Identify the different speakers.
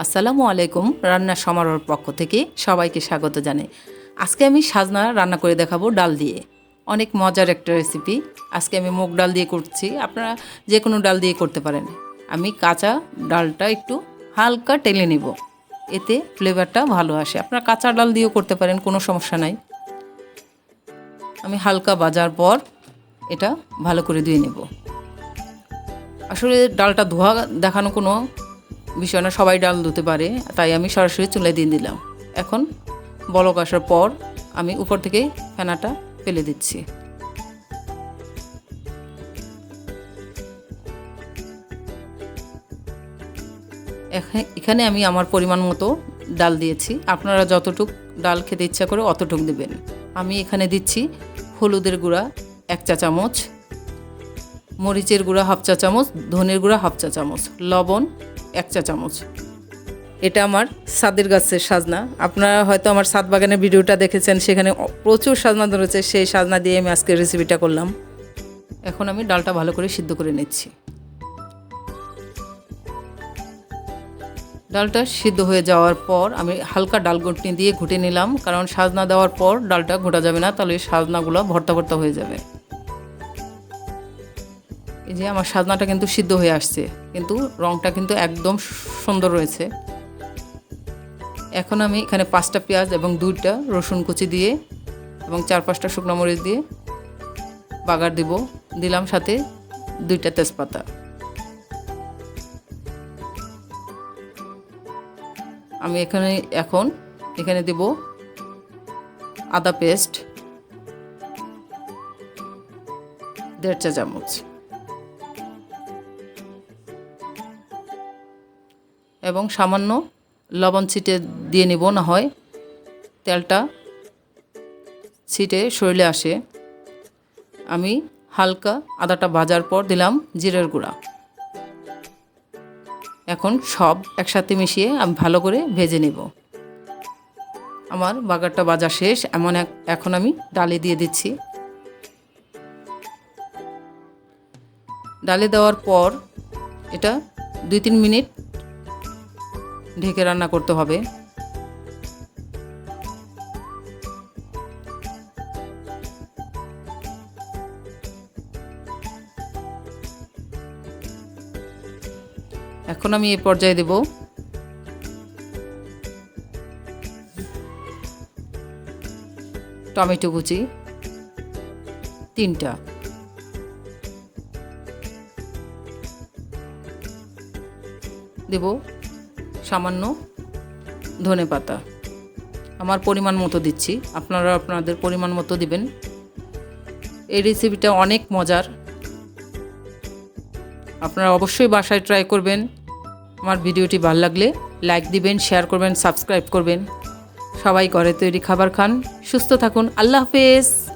Speaker 1: আসসালামু আলাইকুম রান্নার সমারোহর পক্ষ থেকে সবাইকে স্বাগত জানাই। আজকে আমি সাজনা রান্না করে দেখাবো ডাল দিয়ে। অনেক মজার একটা রেসিপি আজকে আমি মুগ ডাল দিয়ে করছি। আপনারা যে কোনো ডাল দিয়ে করতে পারেন। আমি কাঁচা ডালটা একটু হালকা টেলে নেব। এতে ফ্লেভারটা ভালো আসে। আপনারা কাঁচা ডাল দিয়েও করতে পারেন, কোনো সমস্যা নাই। আমি হালকা বাজার পর এটা ভালো করে ধুয়ে নেব। আসলে ডালটা ধোয়া দেখানো কোনো বিষয় না, সবাই ডাল ধুতে পারে, তাই আমি সরাসরি চুলে দিয়ে দিলাম। এখন বলক আসার পর আমি উপর থেকে ফেনাটা ফেলে দিচ্ছি। এখা- এখানে আমি আমার পরিমাণ মতো ডাল দিয়েছি। আপনারা যতটুক ডাল খেতে ইচ্ছা করে অতটুক দেবেন। আমি এখানে দিচ্ছি হলুদের গুঁড়া, এক চা চামচ মরিচের গুঁড়া হাফ চা চামচ, ধনের গুঁড়া হাফ চা চামচ, লবণ এক চা চামচ। এটা আমার সাদের গাছের সাজনা। আপনারা হয়তো আমার সাত বাগানের ভিডিওটা দেখেছেন, সেখানে প্রচুর সাজনা ধরেছে। সেই সাজনা দিয়ে আমি আজকে রেসিপিটা করলাম। এখন আমি ডালটা ভালো করে সিদ্ধ করে নিচ্ছি। ডালটা সিদ্ধ হয়ে যাওয়ার পর আমি হালকা ডাল ঘুটনি দিয়ে ঘুটে নিলাম। কারণ সাজনা দেওয়ার পর ডালটা ঘোটা যাবে না, তাহলে সাজনাগুলো ভর্তা ভর্তা হয়ে যাবে। এই যে আমার সাজনাটা কিন্তু সিদ্ধ হয়ে আসছে, কিন্তু রংটা কিন্তু একদম সুন্দর রয়েছে। এখন আমি এখানে পাঁচটা পেঁয়াজ এবং দুইটা রসুন কুচি দিয়ে এবং চার পাঁচটা শুকনো মরিচ দিয়ে বাগার দিব। দিলাম সাথে দুইটা তেজপাতা। আমি এখানে, এখন এখানে দেব আদা পেস্ট, দেড় চা চামচ এবং সামান্য লবণ ছিটে দিয়ে নিব, না হয় তেলটা ছিটে শরীরে আসে। আমি হালকা আদাটা ভাজার পর দিলাম জিরের গুঁড়া। এখন সব একসাথে মিশিয়ে আমি ভালো করে ভেজে নেব। আমার বাগারটা ভাজা শেষ, এমন এক এখন আমি ডালে দিয়ে দিচ্ছি। ডালে দেওয়ার পর এটা দুই তিন মিনিট ঢেকে রান্না করতে হবে। এখন আমি এই পর্যায়ে দেব। টমেটো কুচি তিনটা। দেব। সামান্য ধনে পাতা। আমার পরিমাণ মতো দিচ্ছি। আপনারা আপনাদের পরিমাণ মতো দিবেন। এই রেসিপিটা অনেক মজার। আপনারা অবশ্যই বাসায় ট্রাই করবেন। আমার ভিডিওটি ভালো লাগলে লাইক দিবেন শেয়ার করবেন সাবস্ক্রাইব করবেন। সবাই ঘরে তৈরি খাবার খান। সুস্থ থাকুন। আল্লাহ হাফেজ।